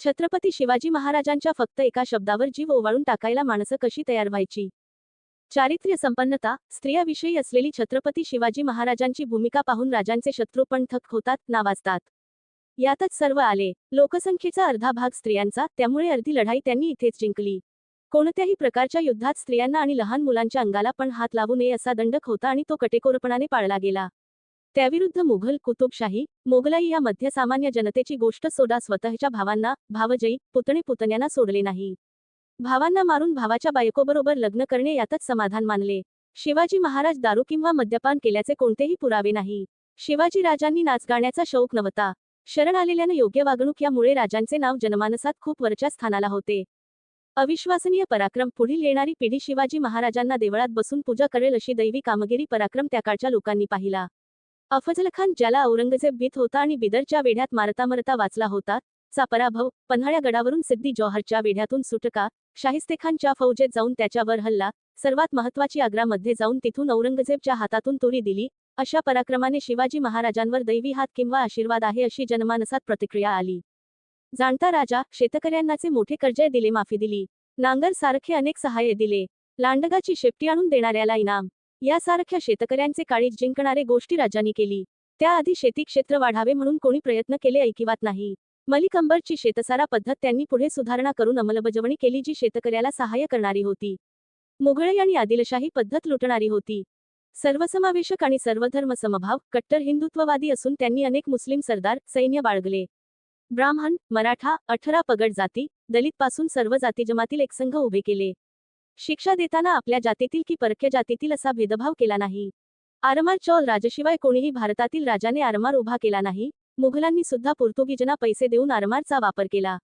छत्रपती शिवाजी महाराजांच्या फक्त एका शब्दावर जीव ओवाळून टाकायला माणसं कशी तयार व्हायची? चारित्र्य संपन्नता स्त्रियाविषयी असलेली छत्रपती शिवाजी महाराजांची भूमिका पाहून राजांचे शत्रू पण थक होतात नावाजतात. यातच सर्व आले. लोकसंख्येचा अर्धा भाग स्त्रियांचा त्यामुळे अर्धी लढाई त्यांनी इथेच जिंकली. कोणत्याही प्रकारच्या युद्धात स्त्रियांना आणि लहान मुलांच्या अंगाला पण हात लावू नये असा दंडक होता आणि तो कटेकोरपणाने पाळला गेला. त्याविरुद्ध मुघल कुतुबशाही मोगलाई या मध्यसामान्य जनतेची गोष्ट सोडा स्वतःच्या भावांना भावजयी पुतणे पुतण्यांना सोडले नाही. भावांना मारून भावाच्या बायकोबरोबर लग्न करणे यातच समाधान मानले. शिवाजी महाराज दारू किंवा मद्यपान केल्याचे कोणतेही पुरावे नाही. शिवाजी राजांनी नाच गाण्याचा शौक नव्हता. शरण आलेल्यानं योग्य वागणूक यामुळे राजांचे नाव जनमानसात खूप वरच्या स्थानाला होते. अविश्वसनीय पराक्रम पुढील येणारी पिढी शिवाजी महाराजांना देवळात बसून पूजा करेल अशी दैवी कामगिरी पराक्रम त्या काळच्या लोकांनी पाहिला. अफजलखान ज्याला औरंगजेब भीत होता आणि बिदरच्या वेढ्यात मारता मरता वाचला होता चा पराभव पन्हाळ्या गडावरून सिद्धी जौहरच्या वेढ्यातून सुटका शाहिस्तेखानच्या फौजेत जाऊन त्याच्यावर हल्ला सर्वात महत्वाची आग्रामध्ये जाऊन तिथून औरंगजेबच्या हातातून तुरी दिली अशा पराक्रमाने शिवाजी महाराजांवर दैवी हात किंवा आशीर्वाद आहे अशी जनमानसात प्रतिक्रिया आली. जाणता राजा शेतकऱ्यांनाचे मोठे कर्जय दिले माफी दिली. नांगर सारखे अनेक सहाय्य दिले. लांडगाची शेपटी आणून देणाऱ्याला इनाम यासारख्या शेतकऱ्यांचे काळीज जिंकणारे गोष्टी राजांनी केली. त्याआधी शेती क्षेत्र वाढावे म्हणून कोणी प्रयत्न केले ऐकिवात नाही. मलिक अंबरची शेतसारा पद्धत त्यांनी पुढे सुधारणा करून अंमलबजावणी केली जी शेतकऱ्याला सहाय्य करणारी होती. मुघळे आणि आदिलशाही पद्धत लुटणारी होती. सर्वसमावेशक आणि सर्वधर्म समभाव कट्टर हिंदुत्ववादी असून त्यांनी अनेक मुस्लिम सरदार सैन्य बाळगले. ब्राह्मण मराठा अठरा पगड जाती दलितपासून सर्व जाती जमातील एक संघ उभे केले. शिक्षा देताना आपल्या जातीतील की परक्या जातीतील असा भेदभाव केला नाही. आरमार चौल राजशिवाय कोणीही भारतातील राजाने आरमार उभा केला नाही मुघलांनी सुद्धा पोर्तुगीजना पैसे देऊन आरमारचा वापर केला.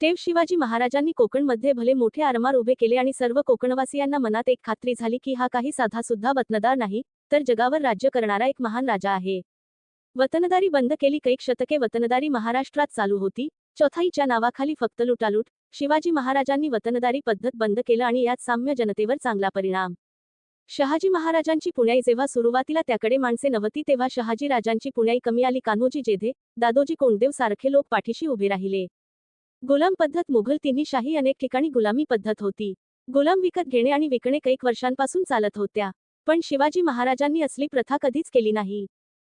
तेव शिवाजी महाराजांनी कोकणमध्ये भले मोठे आरमार उभे केले आणि सर्व कोकणवासियांना मनात एक खात्री झाली की हा काही साधा सुद्धा वतनदार नाही तर जगावर राज्य करणारा एक महान राजा आहे. वतनदारी बंद केली कैक शतके वतनदारी महाराष्ट्रात चालू होती चौथाईच्या नावाखाली फक्त लुटालूट शिवाजी महाराजांनी वतनदारी पद्धत बंद केलं आणि यात साम्य जनतेवर चांगला परिणाम. शहाजी महाराजांची पुण्याई जेव्हा सुरुवातीला त्याकडे माणसे नव्हती तेव्हा शहाजी राजांची पुण्याई कमी आली. कान्होजी जेधे दादोजी कोंडदेव सारखे लोक पाठीशी उभे राहिले. गुलाम पद्धत मुघल तिन्ही शाही अनेक ठिकाणी गुलामी पद्धत होती. गुलाम विकत घेणे आणि विकणे कैक वर्षांपासून चालत होत्या. पण शिवाजी महाराजांनी असली प्रथा कधीच केली नाही.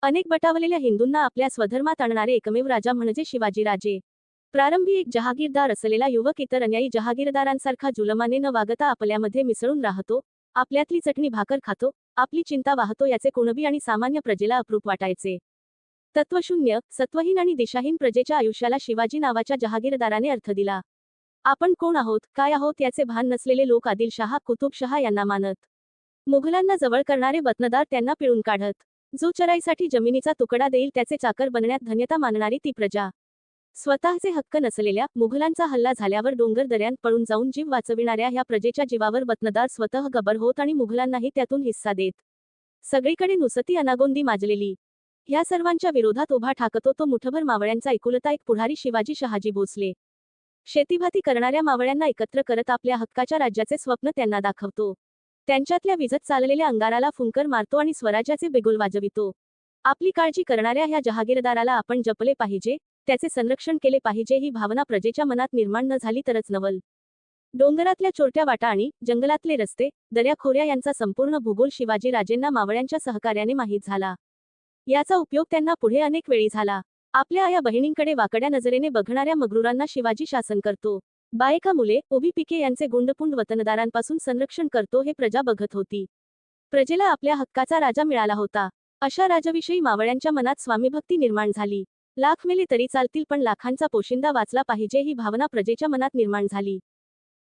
अनेक बटावलेल्या हिंदूंना आपल्या स्वधर्मात आणणारे एकमेव राजा म्हणजे शिवाजीराजे. प्रारंभी एक जहागीरदार असलेला युवक इतर अन्यायी जहागीरदारांसारखा जुलमाने न वागता आपल्यामध्ये मिसळून राहतो आपल्यातली चटणी भाकर खातो आपली चिंता वाहतो याचे कुणबी आणि सामान्य प्रजेला अप्रूप वाटायचे. तत्वशून्य सत्वहीन आणि दिशाहीन प्रजेच्या आयुष्याला शिवाजी नावाच्या जहागीरदाराने अर्थ दिला. आपण कोण आहोत काय आहोत याचे भान नसलेले लोक आदिलशहा कुतुबशहा यांना मानत. मुघलांना जवळ करणारे वतनदार त्यांना पिळून काढत. जो चराईसाठी जमिनीचा तुकडा देईल त्याचे चाकर बनण्यात धन्यता मानणारी ती प्रजा. स्वतःचे हक्क नसलेल्या मुघलांचा हल्ला झाल्यावर डोंगर दऱ्यात पळून जाऊन जीव वाचविणाऱ्या ह्या प्रजेच्या जीवावर वतनदार स्वतः गबर होत आणि मुघलांनाही त्यातून हिस्सा देत. सगळीकडे नुसती अनागोंदी माजलेली. ह्या सर्वांच्या विरोधात उभा ठाकतो तो मुठभर मावळ्यांचा एकुलता एक पुढारी शिवाजी शहाजी भोसले. शेतीभाती करणाऱ्या मावळ्यांना एकत्र करत आपल्या हक्काच्या राज्याचे स्वप्न त्यांना दाखवतो. त्यांच्यातल्या विजत चाललेल्या अंगाराला फुंकर मारतो आणि स्वराज्याचे बिगुल वाजवितो. आपली काळजी करणाऱ्या ह्या जहागीरदाराला आपण जपले पाहिजे त्याचे संरक्षण केले पाहिजे ही भावना प्रजेच्या मनात निर्माण न झाली तरच नवल. डोंगरातल्या चोरट्या वाटा आणि जंगलातले रस्ते दर्याखोऱ्या यांचा संपूर्ण भूगोल शिवाजीराजेंना मावळ्यांच्या सहकार्याने माहीत झाला. याचा उपयोग त्यांना पुढे अनेक वेळी झाला. आपल्या आया बहिणींकडे वाकड्या नजरेने बघणाऱ्या मगरुरांना शिवाजी शासन करतो. बायका मुले उभी पिके यांचे गुंडपुंड वतनदारांपासून संरक्षण करतो हे प्रजा बघत होती. प्रजेला आपल्या हक्काचा राजा मिळाला होता. अशा राजाविषयी मावळ्यांच्या मनात स्वामीभक्ती निर्माण झाली. लाख मेले तरी चालतील पण लाखांचा पोशिंदा वाचला पाहिजे ही भावना प्रजेच्या मनात निर्माण झाली.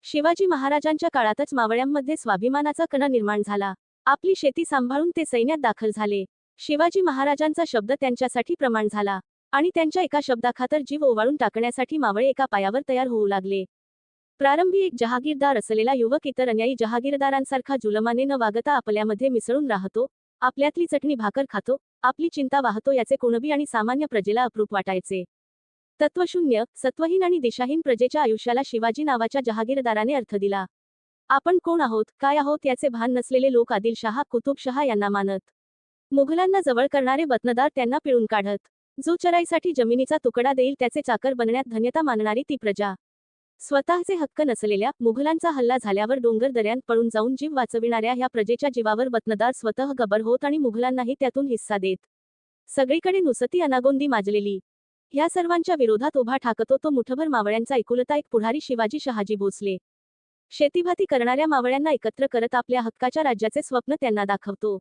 शिवाजी महाराजांच्या काळातच मावळ्यांमध्ये स्वाभिमानाचा कणा निर्माण झाला. आपली शेती सांभाळून ते सैन्यात दाखल झाले. शिवाजी महाराजांचा शब्द त्यांच्यासाठी प्रमाण झाला आणि त्यांच्या एका शब्दाखातर जीव ओवाळून टाकण्यासाठी मावळे एका पायावर तयार होऊ लागले. प्रारंभी एक जहागीरदार असलेला युवक इतर अन्यायी जहागीरदारांसारखा जुलमाने न वागता आपल्यामध्ये मिसळून राहतो आपल्यातली चटणी भाकर खातो आपली चिंता वाहतो याचे कुणबी आणि सामान्य प्रजेला अप्रूप वाटायचे. तत्वशून्य सत्वहीन आणि दिशाहीन प्रजेच्या आयुष्याला शिवाजी नावाच्या जहागीरदाराने अर्थ दिला. आपण कोण आहोत काय आहोत याचे भान नसलेले लोक आदिलशहा कुतुबशहा यांना मानत. मुघलांना जवळ करणारे वतनदार त्यांना पिळून काढत. जो चराईसाठी जमिनीचा तुकडा देईल त्याचे चाकर बनण्यात धन्यता मानणारी ती प्रजा. स्वतःचे हक्क नसलेल्या मुघलांचा हल्ला झाल्यावर डोंगर दऱ्यांत पळून जाऊन जीव वाचविणाऱ्या ह्या प्रजेच्या जीवावर वतनदार स्वतः गबर होत आणि मुघलांनाही त्यातून हिस्सा देत. सगळीकडे नुसती अनागोंदी माजलेली. ह्या सर्वांच्या विरोधात उभा ठाकतो तो मुठभर मावळ्यांचा एकुलता एक पुढारी शिवाजी शहाजी भोसले. शेतीभाती करणाऱ्या मावळ्यांना एकत्र करत आपल्या हक्काच्या राज्याचे स्वप्न त्यांना दाखवतो.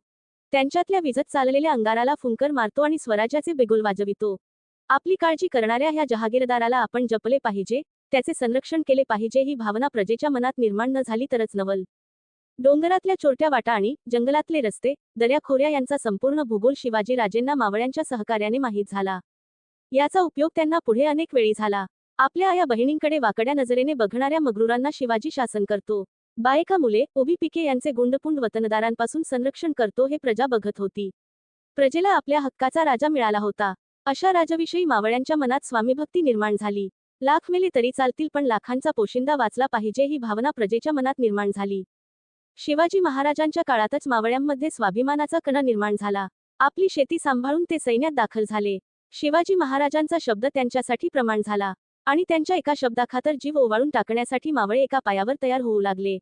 त्यांच्यातल्या विजत चाललेल्या अंगाराला फुंकर मारतो आणि स्वराज्याचे बिगुल वाजवितो. आपली काळजी करणाऱ्या ह्या जहागीरदाराला आपण जपले पाहिजे त्याचे संरक्षण केले पाहिजे ही भावना प्रजेच्या मनात निर्माण न झाली तरच नवल. डोंगरातल्या चोरट्या वाटा आणि जंगलातले रस्ते दर्याखोऱ्या यांचा संपूर्ण भूगोल शिवाजीराजेंना मावळ्यांच्या सहकार्याने माहीत झाला. याचा उपयोग त्यांना पुढे अनेक वेळी झाला. आपल्या आया बहिणींकडे वाकड्या नजरेने बघणाऱ्या मगरुरांना शिवाजी शासन करतो. बायका मुले ओबी पिके यांचे गुंडपुंड वतनदारांपासून संरक्षण करतो हे प्रजा बघत होती. प्रजेला आपल्या हक्काचा राजा मिळाला होता. अशा राजाविषयी मावळ्यांच्या मनात स्वामीभक्ती निर्माण झाली. लाख मेले तरी चालतील पण लाखांचा पोशिंदा वाचला पाहिजे ही भावना प्रजेच्या मनात निर्माण झाली. शिवाजी महाराजांच्या काळातच मावळ्यांमध्ये स्वाभिमानाचा कणा निर्माण झाला. आपली शेती सांभाळून ते सैन्यात दाखल झाले. शिवाजी महाराजांचा शब्द त्यांच्यासाठी प्रमाण झाला आणि त्यांच्या एका शब्दाखातर जीव ओवाळून टाकण्यासाठी मावळे एका पायावर तयार होऊ लागले.